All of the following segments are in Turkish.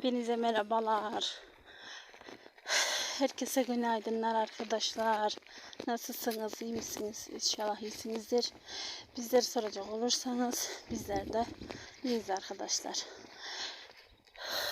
Hepinize merhabalar. Herkese günaydınlar arkadaşlar. Nasılsınız? iyi misiniz? İnşallah iyisinizdir. Bizleri soracak olursanız bizler de iyiyiz arkadaşlar.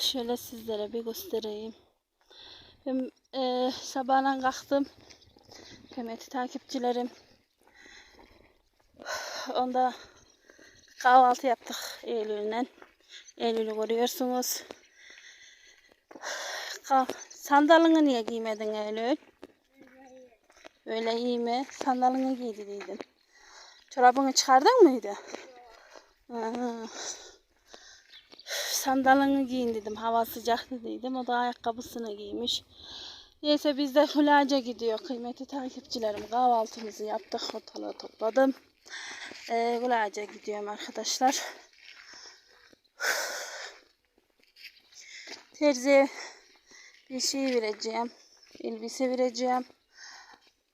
Şöyle sizlere bir göstereyim. Ben e, sabahdan kalktım. Kıymetli takipçilerim. Onda kahvaltı yaptık Eylül'le. Eylül'ü görüyorsunuz. Sandalını niye giymedin Eylül? Öyle iyi mi? Sandalını giydiydin. Çorabını çıkardın mıydı? Sandalını giyin dedim. Hava sıcak dedim. O da ayakkabısını giymiş. Neyse biz de hulaca gidiyor. Kıymetli takipçilerim kahvaltımızı yaptık. Ortalığı topladım. Ee, hulaca gidiyorum arkadaşlar. Terziye bir şey vereceğim. Elbise vereceğim.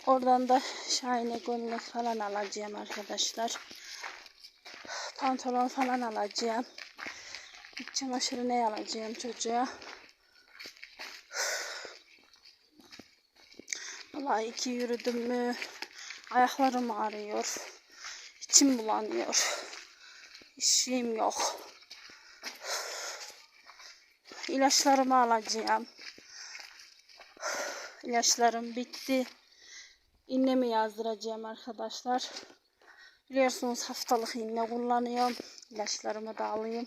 Oradan da şahine gömlek falan alacağım arkadaşlar. Pantolon falan alacağım. İç çamaşırı ne alacağım çocuğa. Vallahi iki yürüdüm mü ayaklarım ağrıyor. İçim bulanıyor. İşim yok. İlaçlarımı alacağım. İlaçlarım bitti. İğnemi yazdıracağım arkadaşlar. Biliyorsunuz haftalık iğne kullanıyorum. İlaçlarımı da alayım.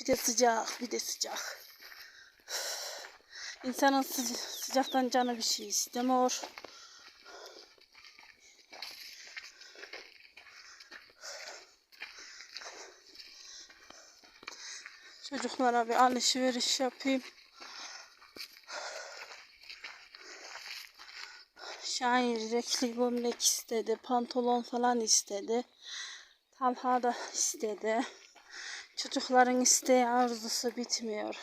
Bir de sıcak, bir de sıcak. İnsanın sı- sıcaktan canı bir şey istemiyor. Çocuklara bir alışveriş yapayım. Şahin renkli gömlek istedi. Pantolon falan istedi. Talha da istedi. Çocukların isteği arzusu bitmiyor.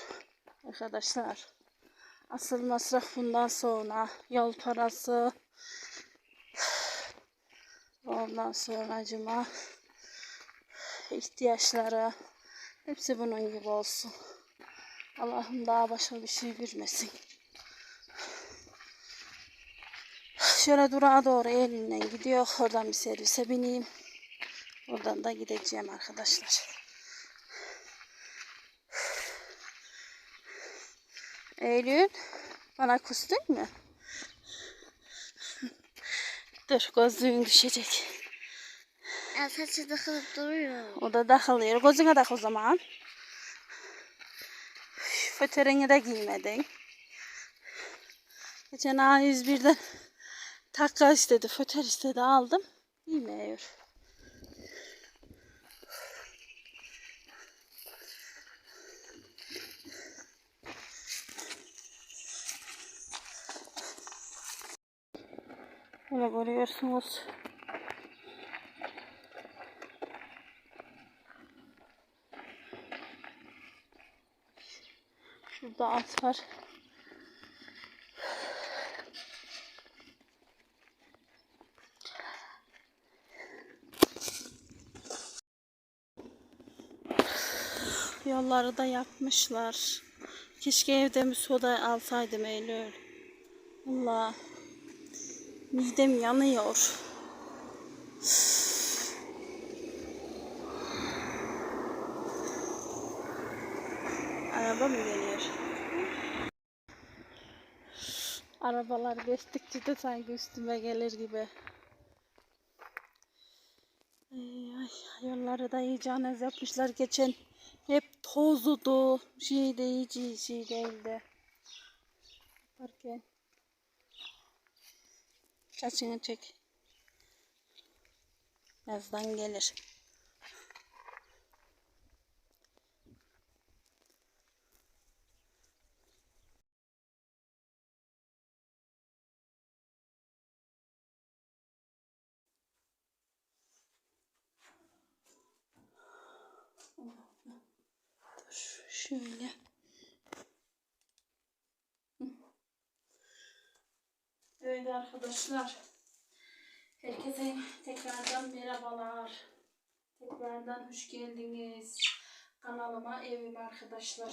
Arkadaşlar. Asıl masraf bundan sonra. Yol parası. Ondan sonra acıma. ihtiyaçları. Hepsi bunun gibi olsun. Allah'ım daha başka bir şey vermesin. Şöyle durağa doğru elinden gidiyor. Oradan bir servise bineyim. Oradan da gideceğim arkadaşlar. Eylül, bana kustun mu? Dur gözlüğün düşecek. Ya saçı takılıp duruyor. O da takılıyor. Gözüne tak o zaman. Föterini de giymedin. Geçen A101'den takka istedi, föter istedi aldım. Giymiyor. Böyle görüyorsunuz. Şurada at var. Yolları da yapmışlar. Keşke evde bir soda alsaydım Eylül. Allah. Midem yanıyor. Araba mı geliyor? Arabalar geçtikçe de sanki üstüme gelir gibi. Ay, yolları da iyice anez yapmışlar geçen. Hep tozludu. Şey de iyice şey değildi. Yaparken. Saçını çek. Yazdan gelir. Şöyle. Evet arkadaşlar. Herkese tekrardan merhabalar. Tekrardan hoş geldiniz. kanalıma, evime arkadaşlar.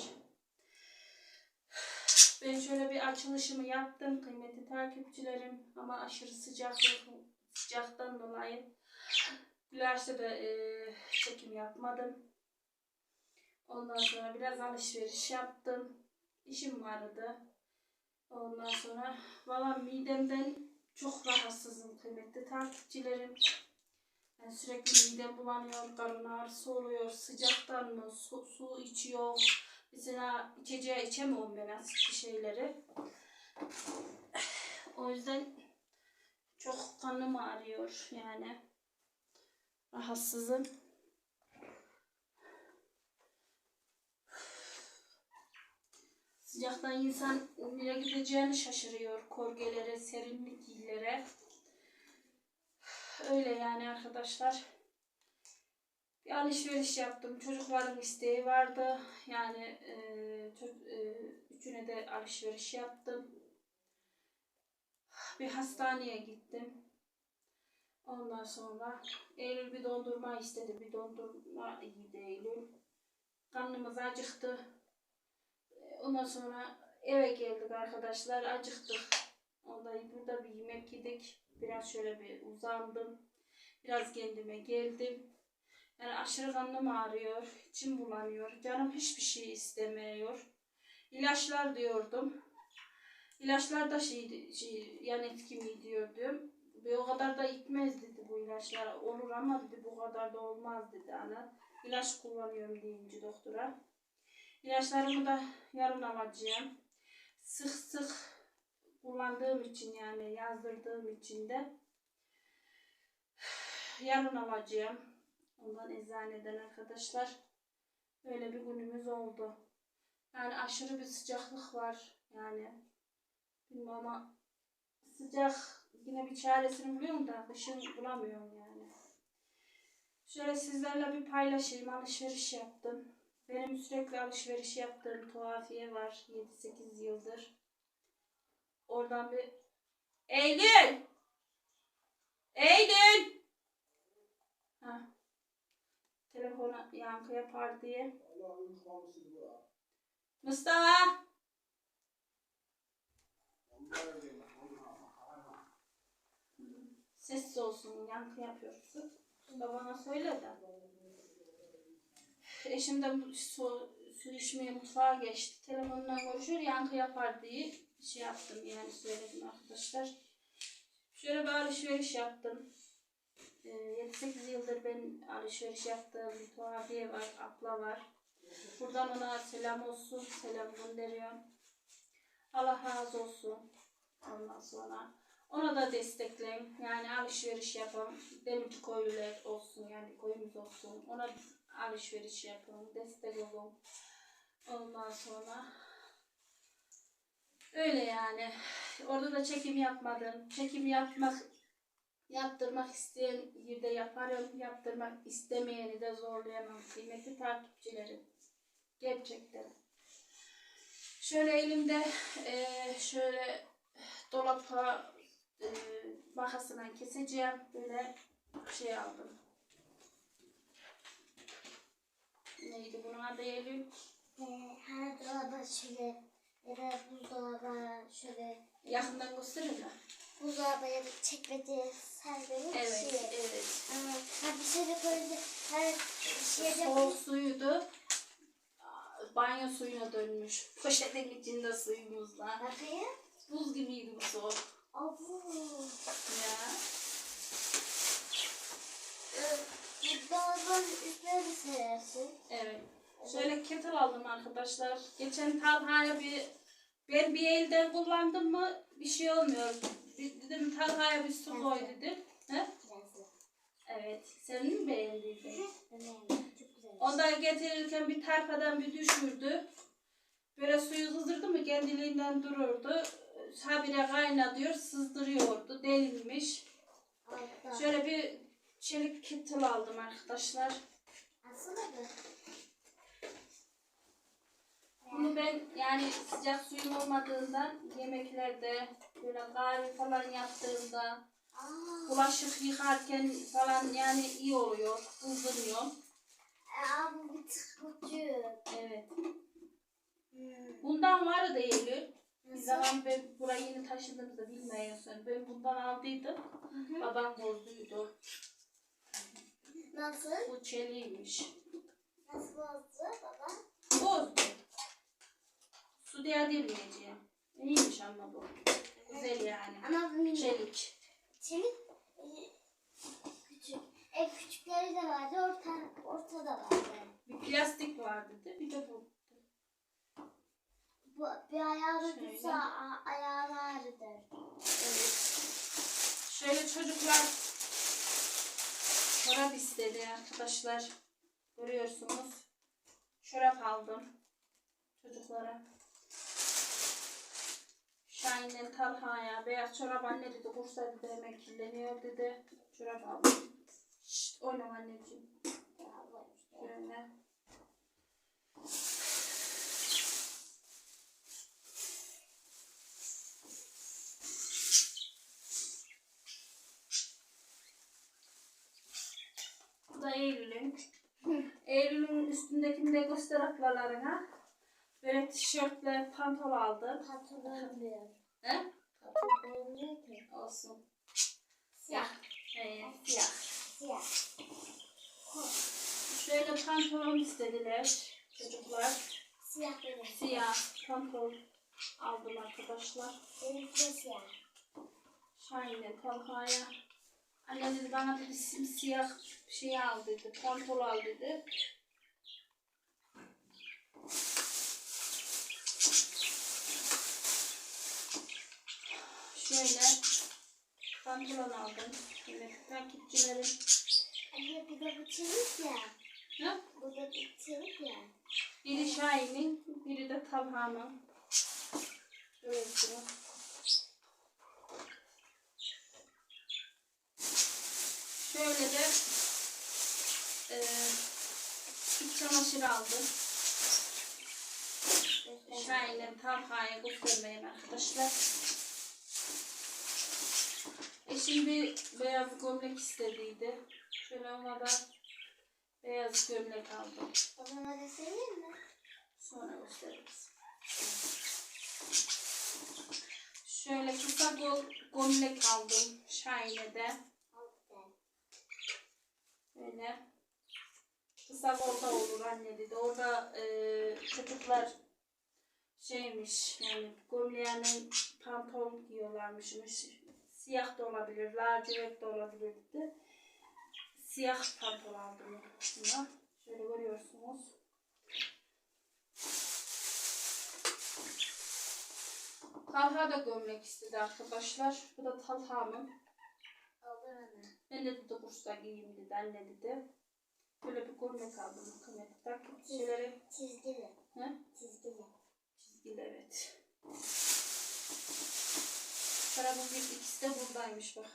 Ben şöyle bir açılışımı yaptım kıymetli takipçilerim ama aşırı sıcaklık sıcaktan dolayı Gülaş'ta da e, çekim yapmadım. Ondan sonra biraz alışveriş yaptım. İşim vardı. Ondan sonra valla midemden çok rahatsızım kıymetli takipçilerim. Yani sürekli midem bulanıyor, karın ağrısı oluyor, sıcaktan mı, su, su içiyor. Mesela içeceği içemiyorum ben asitli şeyleri. O yüzden çok kanım ağrıyor yani. Rahatsızım. Sıcaktan insan nereye gideceğini şaşırıyor. Korgelere, serinlik illere. Öyle yani arkadaşlar. Bir alışveriş yaptım. Çocukların isteği vardı. Yani e, e, üçüne de alışveriş yaptım. Bir hastaneye gittim. Ondan sonra Eylül bir dondurma istedi. Bir dondurma yedi Eylül. Karnımız acıktı. Ondan sonra eve geldik arkadaşlar. Acıktık. Ondan burada bir yemek yedik. Biraz şöyle bir uzandım. Biraz kendime geldim. Yani aşırı karnım ağrıyor. içim bulanıyor. Canım hiçbir şey istemiyor. İlaçlar diyordum. İlaçlar da şey, şey yani etkimi diyordum. Ve o kadar da gitmez dedi bu ilaçlar. Olur ama dedi bu kadar da olmaz dedi ana. İlaç kullanıyorum deyince doktora. İlaçlarımı da yarın alacağım. Sık sık kullandığım için yani yazdırdığım için de yarın alacağım. Ondan eczaneden arkadaşlar. Öyle bir günümüz oldu. Yani aşırı bir sıcaklık var. Yani bilmem ama sıcak yine bir çaresini buluyorum da kışın bulamıyorum yani. Şöyle sizlerle bir paylaşayım. Alışveriş yaptım. Benim sürekli alışveriş yaptığım tuhafiye var. 7-8 yıldır. Oradan bir Eylül! Eylül! Ha. Telefona yankı yapar diye. Mustafa! Sessiz olsun, yankı yapıyorsun. Babana söyle de. Eşim de su, su içmeye mutfağa geçti. Telefonla konuşuyor, yankı yapar diye şey yaptım yani söyledim arkadaşlar. Şöyle bir alışveriş yaptım. Ee, 7-8 yıldır ben alışveriş yaptığım tuhafiye var, abla var. Buradan ona selam olsun, selam gönderiyorum. Allah razı olsun. Ondan sonra ona da destekleyin. Yani alışveriş yapın. Demirci koyular olsun yani koyumuz olsun. Ona alışveriş yapın. Destek olun. Ondan sonra öyle yani. Orada da çekim yapmadım. Çekim yapmak yaptırmak isteyen yerde yaparım. Yaptırmak istemeyeni de zorlayamam. Kıymetli takipçilerim. Gerçekten. Şöyle elimde eee, şöyle dolapa eee makasından keseceğim. Böyle şey aldım. Neydi adı Eylül? Ee, dolaba şöyle ya da buzdolabı şöyle Yakından gösterin buzdolabı ya da çekmece serdiğimiz Evet, şey. evet. Ama her bir şey de koyunca her şeyde Soğuk suyuydu. Banyo suyuna dönmüş. Poşetin içinde suyumuzla. Bakayım. Buz gibiydi bu su. Abu. Ya. Üstüne serersin? Evet. Şöyle kettle aldım arkadaşlar. Geçen Talha'ya bir ben bir elden kullandım mı bir şey olmuyor. Bir, dedim Talha'ya bir su koy dedim. He? Evet. Senin mi beğendiydin? Ondan getirirken bir tarpadan bir düşürdü. Böyle suyu kızdırdı mı kendiliğinden dururdu. Habire kaynatıyor, sızdırıyordu. Delinmiş. Şöyle bir çelik kettle aldım arkadaşlar. Aslında bu. Bunu ben yani sıcak suyum olmadığından yemeklerde böyle kahve falan yaptığımda Aa, bulaşık yıkarken falan yani iyi oluyor. Kızdırmıyor. Aa, bu bir tık. Evet. Hmm. Bundan vardı Eylül. Bir Nasıl? zaman ben buraya yeni taşındığımızda bilmiyorsun. Ben bundan aldıydım. Hı hı. Babam bozduydu. Nasıl? Bu çeliymiş. Nasıl bozdu baba? Bozdu. Su diye demeyeceğim. İyiymiş ama bu. Güzel yani. Ama bu mini. Çelik. Çelik e, küçük. E küçükleri de vardı, orta, orta da vardı. Bir plastik vardı de bir de bu. Bu bir ayağı Şöyle. tutsa a- ayağı ağrıdır. Evet. Şöyle çocuklar çorap istedi arkadaşlar. Görüyorsunuz. Çorap aldım çocuklara. Şahin'den Talha'ya beyaz çorap anne dedi kursa dedi hemen kirleniyor dedi. Çorap aldım. Şşt, oynama anneciğim. Şöyle. Bu da Eylül'ün. Eylül'ün üstündekini de göster ablalarına. Böyle tişörtle pantol aldım. Pantolon diyor. He? Pantolon diyor ki. Olsun. Siyah. Ee, siyah. Siyah. Şöyle pantolon istediler çocuklar. Siyah benim. Siyah pantolon aldım arkadaşlar. Benimki de siyah. Şahin'e, Talha'ya. Anne dedi bana dedi simsiyah şey al dedi. Pantol al dedi. Şöyle pantolon aldım. Şöyle takipçilerim. Anne bir de bu ya. Ha? Bu da bir çelik ya. Biri Şahin'in, biri de. Şöyle şunu. Şöyle de e, iç çamaşır aldım. Şahin'in Talha'ya göstermeyeyim arkadaşlar. Eşim bir beyaz gömlek istediydi. Şöyle ona da beyaz gömlek aldım. Da söyleyeyim mi? Sonra gösteririz. Şöyle kısa gol, gömlek aldım Şahine'de. Böyle kısa kolda olur anne dedi. Orada e, çocuklar şeymiş yani gömleğinin pantolon giyiyorlarmışmış. Siyah da olabilir, lacivert de olabilir dedi. Siyah pantolon aldım buna. Şöyle görüyorsunuz. Talha da gömlek istedi arkadaşlar. Bu da Talha'nın. De dedi kursa giyeyim dedi anne dedi. Böyle bir gömlek aldım kıymetli takipçileri. Çizgili. He? Çizgili. Çizgili evet. Çorabın bir ikisi de buradaymış bak.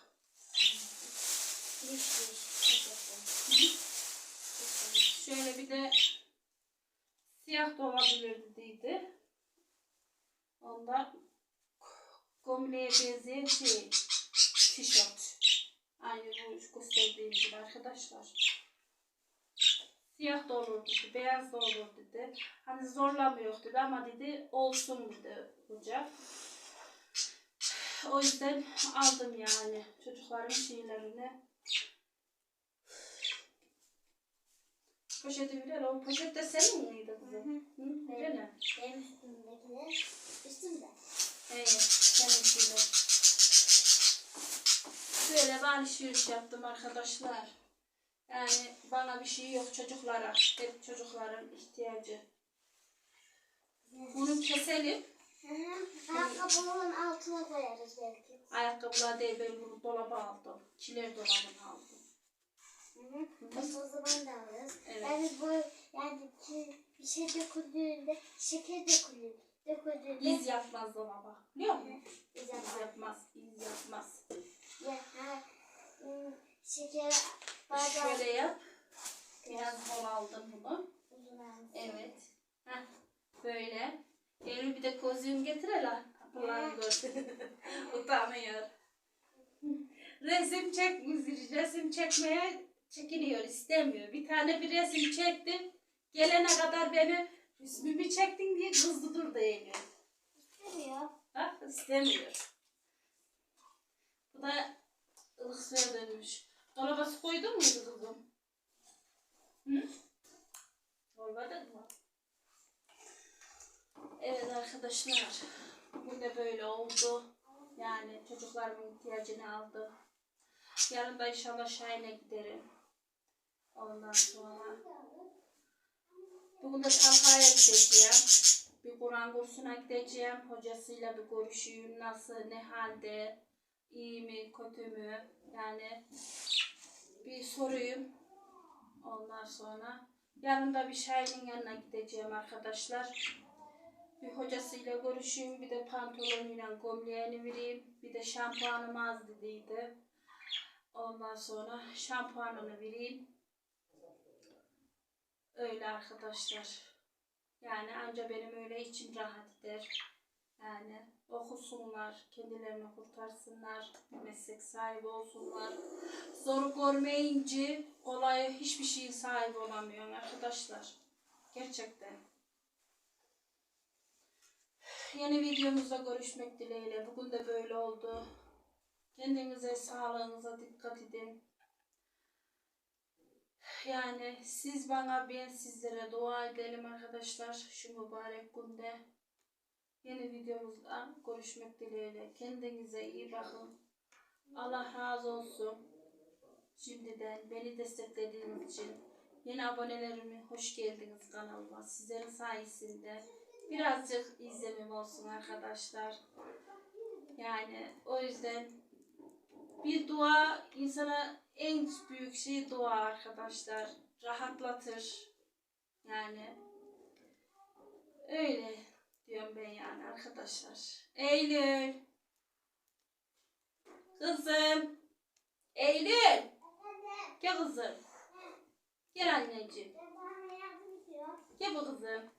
Şöyle bir de siyah da olabilir dediydi. Onda gömleğe benzeyen şey tişört. Aynı bu gösterdiğim gibi arkadaşlar. Siyah da olur dedi, beyaz da olur dedi. Hani zorlamıyor dedi ama dedi olsun dedi hoca. O yüzden aldım yani çocukların şeylerini. Poşeti bile o poşet de senin miydi kızım? Hı? Öyle mi? Benim üstümdekiler üstümde. Evet, seninkiyle. Böyle bir alışveriş yaptım arkadaşlar. Yani bana bir şey yok çocuklara. Hep çocukların ihtiyacı. Bunu keselim. Hı. Ayakkabının altına koyarız belki. Ayakkabılar değil ben bunu dolaba aldım. Kiler dolabına aldım. Hı hı. O zaman da alırız. Evet. Yani bu yani ki bir şey döküldüğünde şeker dökülür. Döküldüğünde İz yapmaz dolaba. Biliyor musun? İz yaparız. yapmaz, iz yapmaz. Ya, ha, ım, şeker bardağı Şöyle yap. Biraz bol aldım bunu. Evet. Heh, böyle. Eylül bir de kozum getir hele. Bunları görsün. Utanıyor. Resim çek, resim çekmeye çekiniyor, istemiyor. Bir tane bir resim çektim. Gelene kadar beni resmimi çektin diye kızdı durdu eğiliyor. İstemiyor. Bak istemiyor. Bu da ılık suya dönmüş. Dolaba su koydun muydu kızım? Hı? Koymadın mı? Evet arkadaşlar. Bugün de böyle oldu. Yani çocuklarımın ihtiyacını aldım. Yarın da inşallah Şahin'e giderim. Ondan sonra Bugün de Talha'ya gideceğim. Bir Kur'an kursuna gideceğim. Hocasıyla bir görüşeyim. Nasıl, ne halde, iyi mi, kötü mü? Yani bir soruyum. Ondan sonra yarın da bir Şahin'in yanına gideceğim arkadaşlar. Bir hocasıyla görüşeyim. Bir de pantolonuyla gömleğini vereyim. Bir de şampuanım az dediydi. Ondan sonra şampuanını vereyim. Öyle arkadaşlar. Yani anca benim öyle içim rahat eder. Yani okusunlar, kendilerini kurtarsınlar, meslek sahibi olsunlar. Zoru görmeyince kolay hiçbir şeyin sahibi olamıyor arkadaşlar. Gerçekten. Yeni videomuzda görüşmek dileğiyle. Bugün de böyle oldu. Kendinize, sağlığınıza dikkat edin. Yani siz bana ben sizlere dua edelim arkadaşlar şu mübarek günde. Yeni videomuzda görüşmek dileğiyle. Kendinize iyi bakın. Allah razı olsun. Şimdiden beni desteklediğiniz için yeni abonelerime hoş geldiniz kanalıma. Sizlerin sayesinde birazcık izlemem olsun arkadaşlar. Yani o yüzden bir dua insana en büyük şey dua arkadaşlar. Rahatlatır. Yani öyle diyorum ben yani arkadaşlar. Eylül. Kızım. Eylül. Gel kızım. Gel anneciğim. Gel bu kızım.